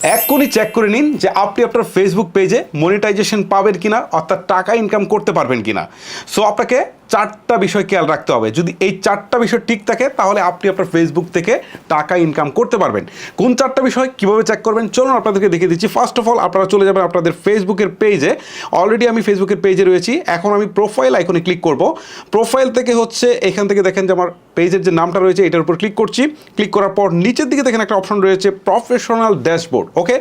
এক্ষুনি চেক করে নিন যে আপনি আপনার ফেসবুক পেজে মনিটাইজেশন পাবেন কিনা, অর্থাৎ টাকা ইনকাম করতে পারবেন কিনা। সো আপনাকে চারটা বিষয় খেয়াল রাখতে হবে। যদি এই চারটা বিষয় ঠিক থাকে, তাহলে আপনি আপনার ফেসবুক থেকে টাকা ইনকাম করতে পারবেন। কোন চারটা বিষয়, কীভাবে চেক করবেন, চলুন আপনাদেরকে দেখিয়ে দিচ্ছি। ফার্স্ট অফ অল আপনারা চলে যাবেন আপনাদের ফেসবুকের পেজে অলরেডি আমি ফেসবুকের পেজে রয়েছি। এখন আমি প্রোফাইল আইকনে ক্লিক করব। প্রোফাইল থেকে হচ্ছে, এখান থেকে দেখেন যে আমার পেজের যে নামটা রয়েছে, এটার উপর ক্লিক করছি। ক্লিক করার পর নিচের দিকে দেখেন একটা অপশন রয়েছে প্রফেশনাল ড্যাশবোর্ড ওকে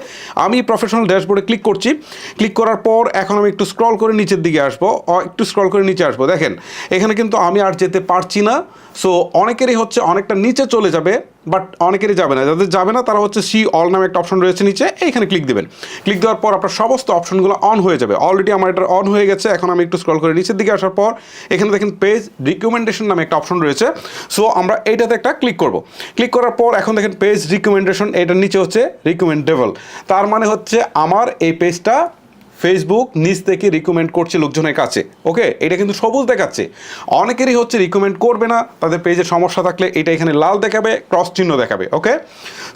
আমি প্রফেশনাল ড্যাশবোর্ডে ক্লিক করছি। ক্লিক করার পর এখন আমি একটু স্ক্রল করে নিচের দিকে আসব। একটু স্ক্রল করে নিচে আসব। দেখেন এখানে কিন্তু আমি আর যেতে পারছি না। সো অনেকেরই হচ্ছে অনেকটা নিচে চলে যাবে বাট অনেকেরই যাবে না। যাদের যাবে না, তারা হচ্ছে সি অল নামে একটা অপশন রয়েছে নিচে, এইখানে ক্লিক দেবেন। ক্লিক দেওয়ার পর আপনার সমস্ত অপশনগুলো অন হয়ে যাবে। অলরেডি আমার এটা অন হয়ে গেছে, এখন আমি একটু স্ক্রল করে নিচের দিকে আসার পর, এখানে দেখেন পেজ রিকমেন্ডেশন নামে একটা অপশন রয়েছে। সো আমরা এইটাতে একটা ক্লিক করব। ক্লিক করার পর এখন দেখেন পেজ রিকমেন্ডেশন এটার নিচে হচ্ছে রিকমেন্ডেবল তার মানে হচ্ছে আমার এই পেজটা ফেসবুক নিজ থেকে রিকমেন্ড করছে লোকজনের কাছে ওকে এটা কিন্তু সবুজ দেখাচ্ছে। অনেকেরই হচ্ছে রিকমেন্ড করবে না, তাদের পেজের সমস্যা থাকলে এটা এখানে লাল দেখাবে ক্রস চিহ্ন দেখাবে ওকে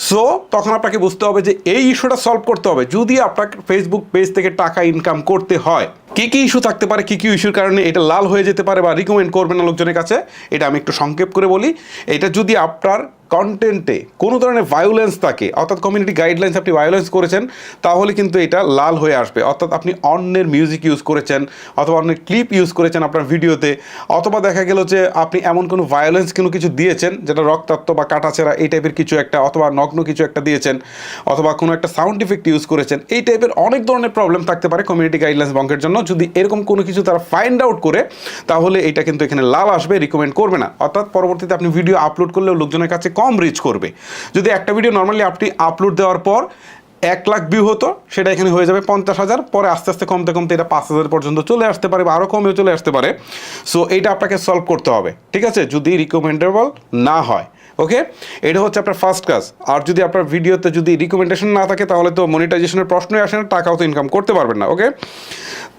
সো তখন আপনাকে বুঝতে হবে যে এই ইস্যুটা সলভ করতে হবে। যদি আপনাকে ফেসবুক পেজ থেকে টাকা ইনকাম করতে হয়, কী কী ইস্যু থাকতে পারে, কী কী ইস্যুর কারণে এটা লাল হয়ে যেতে পারে বা রিকমেন্ড করবে না লোকজনের কাছে, এটা আমি একটু সংক্ষেপ করে বলি। এটা যদি আপনার কন্টেন্টে কোনো ধরনের ভায়োলেন্স থাকে, অর্থাৎ কমিউনিটি গাইডলাইন্স আপনি ভায়োলেন্স করেছেন, তাহলে কিন্তু এটা লাল হয়ে আসবে। অর্থাৎ আপনি অন্যের মিউজিক ইউজ করেছেন, অথবা অন্যের ক্লিপ ইউজ করেছেন আপনার ভিডিওতে অথবা দেখা গেল যে আপনি এমন কোনো ভায়োলেন্স কোনো কিছু দিয়েছেন, যেটা রক্তাক্ত বা কাটাছেঁড়া, এই টাইপের কিছু একটা, অথবা নগ্ন কিছু একটা দিয়েছেন, অথবা কোনো একটা সাউন্ড ইফেক্ট ইউজ করেছেন, এই টাইপের অনেক ধরনের প্রবলেম থাকতে পারে কমিউনিটি গাইডলাইন্স বঙ্কের জন্য। যদি এরকম কোনো কিছু তারা ফাইন্ড আউট করে, তাহলে এটা কিন্তু এখানে লাল আসবে রিকমেন্ড করবে না। অর্থাৎ পরবর্তীতে আপনি ভিডিও আপলোড করলেও লোকজনের কাছে কম রিচ করবে। যদি একটা ভিডিও নর্মালি আপনি আপলোড দেওয়ার পর এক লাখ ভিউ হতো, সেটা এখানে হয়ে যাবে পঞ্চাশ হাজার, পরে আস্তে আস্তে কমতে কমতে এটা পাঁচ হাজার পর্যন্ত চলে আসতে পারে বা আরও কমেও চলে আসতে পারে। সো এইটা আপনাকে সলভ করতে হবে, ঠিক আছে? যদি রিকমেন্ডেবল না হয় ওকে এটা হচ্ছে আপনার ফার্স্ট কাজ। আর যদি আপনার ভিডিওতে যদি রিকমেন্ডেশন না থাকে, তাহলে তো মনিটাইজেশনের প্রশ্নই আসে না, টাকাও তো ইনকাম করতে পারবেন না ওকে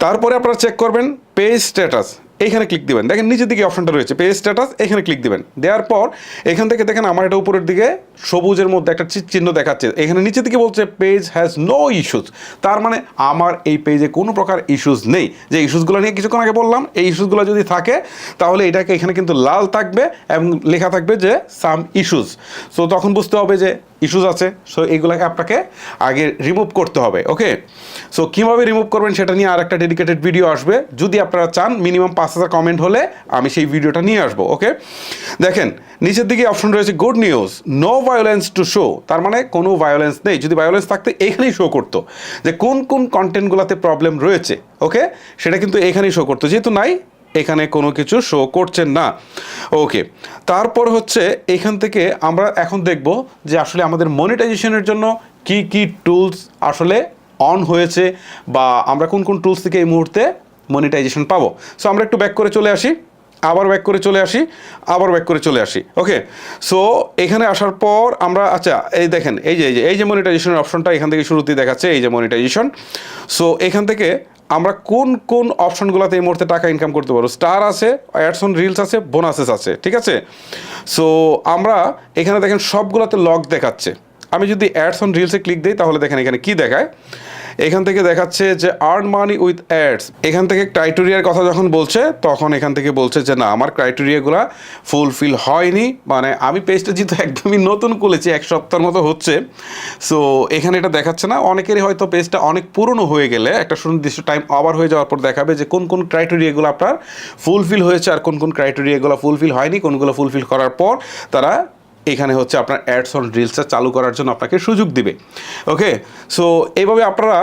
তারপরে আপনারা চেক করবেন পেজ স্ট্যাটাস এইখানে ক্লিক দিবেন। দেখেন নিচের দিকে অপশনটা রয়েছে পেজ স্ট্যাটাস এখানে ক্লিক দিবেন। দেওয়ার পর এখান থেকে দেখেন আমার এটা উপরের দিকে সবুজের মধ্যে একটা চিহ্ন দেখাচ্ছে। এখানে নিচের দিকে বলছে পেজ হ্যাজ নো ইস্যুস তার মানে আমার এই পেজে কোনো প্রকার ইস্যুস নেই। যে ইস্যুসগুলো নিয়ে কিছুক্ষণ আগে বললাম, এই ইস্যুসগুলো যদি থাকে, তাহলে এটাকে এখানে কিন্তু লাল থাকবে এবং লেখা থাকবে যে সাম ইস্যুস সো তখন বুঝতে হবে যে ইস্যুস আছে সো এইগুলোকে আপনাকে আগে রিমুভ করতে হবে ওকে সো কীভাবে রিমুভ করবেন সেটা নিয়ে আর একটা ডেডিকেটেড ভিডিও আসবে। যদি আপনারা চান মিনিমাম পাঁচ হাজার কমেন্ট হলে আমি সেই ভিডিওটা নিয়ে আসব ওকে দেখেন, নিচের দিকে অপশন রয়েছে good news no violence to show তার মানে কোনো ভায়োলেন্স নেই। যদি ভায়োলেন্স থাকতে, এখানেই শো করতো যে কোন কোন কন্টেন্টগুলোতে প্রবলেম রয়েছে ওকে সেটা কিন্তু এখানেই শো করতো। যেহেতু নাই এখানে কোনো কিছু শো করছেন না। ওকে তারপর হচ্ছে এখান থেকে আমরা এখন দেখব যে আসলে আমাদের মনিটাইজেশনের জন্য কি কি টুলস আসলে অন হয়েছে বা আমরা কোন কোন টুলস থেকে এই মুহূর্তে মনিটাইজেশন পাবো। সো আমরা একটু ব্যাক করে চলে আসি। আবার ব্যাক করে চলে আসি, আবার ব্যাক করে চলে আসি ওকে সো এখানে আসার পর আমরা আচ্ছা এই দেখেন, এই যে এই যে এই যে মনিটাইজেশনের অপশনটা এখান থেকে শুরুতেই দেখাচ্ছে, এই যে মনিটাইজেশন সো এখান থেকে আমরা কোন কোন অপশনগুলোতে এই মুহূর্তে টাকা ইনকাম করতে পারব? স্টার আছে অ্যাডস অন রিলস আছে বোনাসেস আছে, ঠিক আছে? সো আমরা এখানে দেখেন সবগুলোতে লক দেখাচ্ছে। আমি যদি অ্যাডস অন রিলসে ক্লিক দিই, তাহলে দেখেন এখানে কি দেখায়? এখান থেকে দেখাচ্ছে যে আর্ন মানি উইথ অ্যাডস এখান থেকে ক্রাইটেরিয়ার কথা যখন বলছে, তখন এখান থেকে বলছে যে, না, আমার ক্রাইটেরিয়াগুলো ফুলফিল হয়নি। মানে আমি পেজটা যেহেতু একদমই নতুন খুলেছি, এক সপ্তাহের মতো হচ্ছে। সো এখানে এটা দেখাচ্ছে না। অনেকেরই হয়তো পেজটা অনেক পুরনো হয়ে গেলে, একটা সুনির্দিষ্ট টাইম ওভার হয়ে যাওয়ার পর দেখাবে যে, কোন কোন ক্রাইটেরিয়াগুলো আপনার ফুলফিল হয়েছে আর কোন কোন ক্রাইটেরিয়াগুলো ফুলফিল হয়নি, কোনগুলো ফুলফিল করার পর তারা এখানে হচ্ছে আপনার অ্যাডস অন রিলসটা চালু করার জন্য আপনাকে সুযোগ দিবে। ওকে সো এইভাবে আপনারা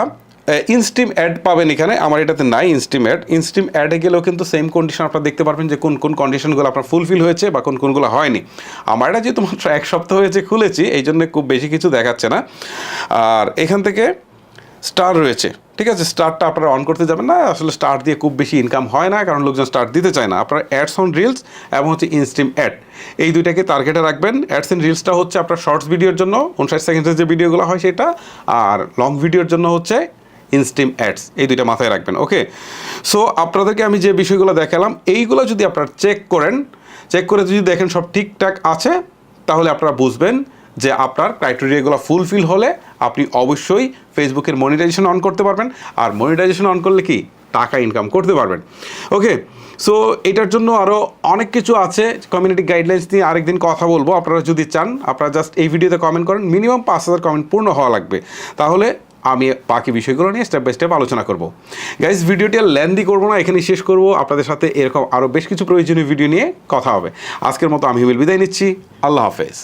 ইনস্টিম অ্যাড পাবেন এখানে। আমার এটাতে নাই ইনস্টিম অ্যাড ইনস্টিম অ্যাডে গেলেও কিন্তু সেম কন্ডিশন আপনারা দেখতে পারবেন যে কোন কোন কন্ডিশনগুলো আপনার ফুলফিল হয়েছে বা কোন, কোনগুলো হয়নি। আমার এটা যেহেতু মাত্র এক সপ্তাহ হয়েছে খুলেছি, এই জন্য খুব বেশি কিছু দেখাচ্ছে না। আর এখান থেকে স্টার রয়েছে। ঠিক আছে? স্টারটা আপনারা অন করতে যাবেন না। আসলে স্টার দিয়ে খুব বেশি ইনকাম হয় না, কারণ লোকজন স্টার দিতে চায় না। আপনারা অ্যাডস অন রিলস এবং হচ্ছে ইনস্টিম অ্যাড এই দুইটাকে টার্গেটে রাখবেন। অ্যাডস ইন রিলসটা হচ্ছে আপনার শর্টস ভিডিওর জন্য, উনষাট সেকেন্ডের যে ভিডিওগুলো হয় সেটা, আর লং ভিডিওর জন্য হচ্ছে ইনস্টিম অ্যাডস এই দুইটা মাথায় রাখবেন ওকে সো আপনাদেরকে আমি যে বিষয়গুলো দেখালাম, এইগুলো যদি আপনারা চেক করেন চেক করে যদি দেখেন সব ঠিকঠাক আছে, তাহলে আপনারা বুঝবেন যে আপনার ক্রাইটেরিয়াগুলো ফুলফিল হলে আপনি অবশ্যই ফেসবুকের মনিটাইজেশন অন করতে পারবেন। আর মনিটাইজেশন অন করলে কি? টাকা ইনকাম করতে পারবেন। ওকে সো এটার জন্য আরও অনেক কিছু আছে। কমিউনিটি গাইডলাইন্স নিয়ে আরেকদিন কথা বলব। আপনারা যদি চান, আপনারা জাস্ট এই ভিডিওতে কমেন্ট করেন। মিনিমাম পাঁচ হাজার কমেন্ট পূর্ণ হওয়া লাগবে। তাহলে আমি বাকি বিষয়গুলো নিয়ে স্টেপ বাই স্টেপ আলোচনা করব। গাইজ ভিডিওটি আর লেন্দি করব না। এখানে শেষ করব। আপনাদের সাথে এরকম আরও বেশ কিছু প্রয়োজনীয় ভিডিও নিয়ে কথা হবে। আজকের মতো আমি হিমিল বিদায় নিচ্ছি। আল্লাহ হাফেজ।